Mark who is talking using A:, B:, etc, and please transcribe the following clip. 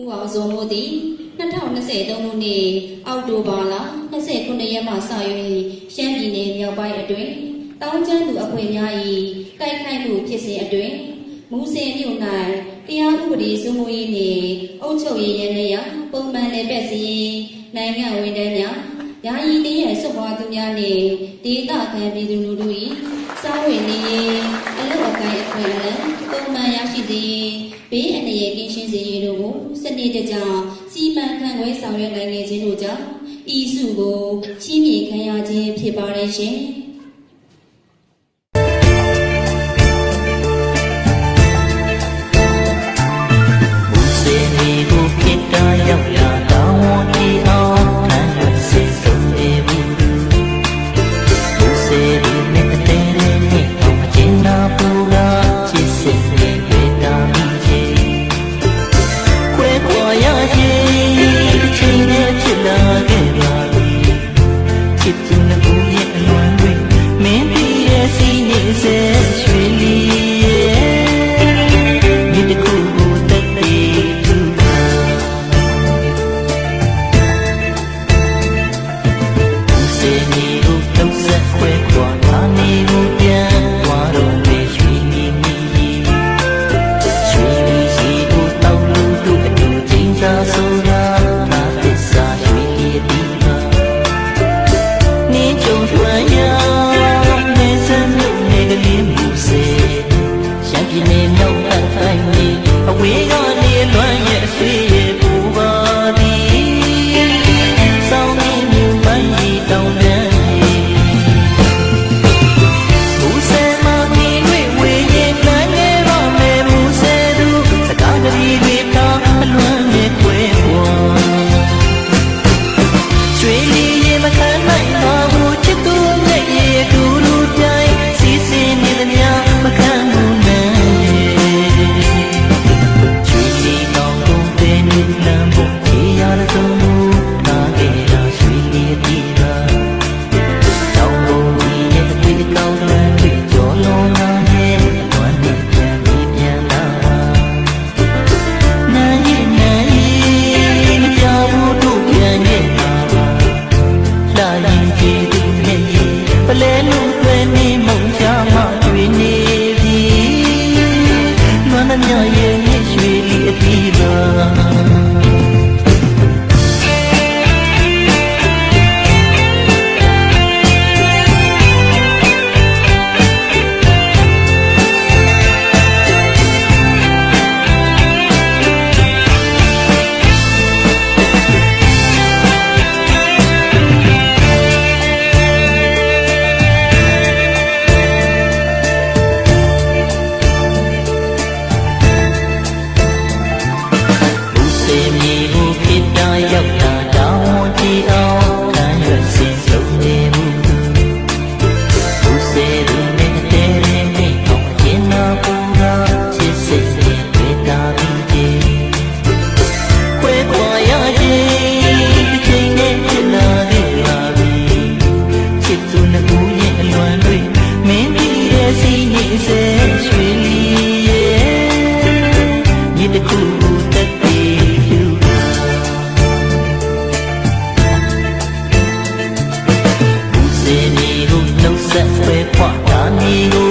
A: ဦးအောင်စုံတို့သည်2023ခုနှစ်အောက်တိုဘာလ29ရက်မှစ၍ရှမ်းပြည်နယ်မြောက်ပိုင်းအတွင်းတောင်းကျမ်းသူအဖွဲ့များ၏တိုက်ခိုက်မှုဖြစ်စဉ်အတွင်းမူစင်မြို့၌တရားဥပဒေစိုးမိုးရေးနှင့်အုပ်ချုပ်ရေးရန်ရာပုံမှန်လည်းပဲ့စီရင်နိုင်ငံဝန်ထမ်းများယာယီတည်ရဆွတ်ပွားသူများနှင့်ဒေသခံပြည်သူလူထု၏စာဝင်နေရေးအလုပ်အကိုင်အခွင့်အလမ်းပုံမှန်ရရှိစေရေးဘေးအန္တရာယ်ကင်းရှင်းစေရေးတို့ကို စနစ်တကျစီမံခန့်ခွဲဆောင်ရွက်နိုင်ခဲ့ခြင်းတို့ကြောင့်ဤစုကိုချီးမြှင့်ခံရခြင်းဖြစ်ပါရဲ့ရှင်
B: Despre poarta Nilo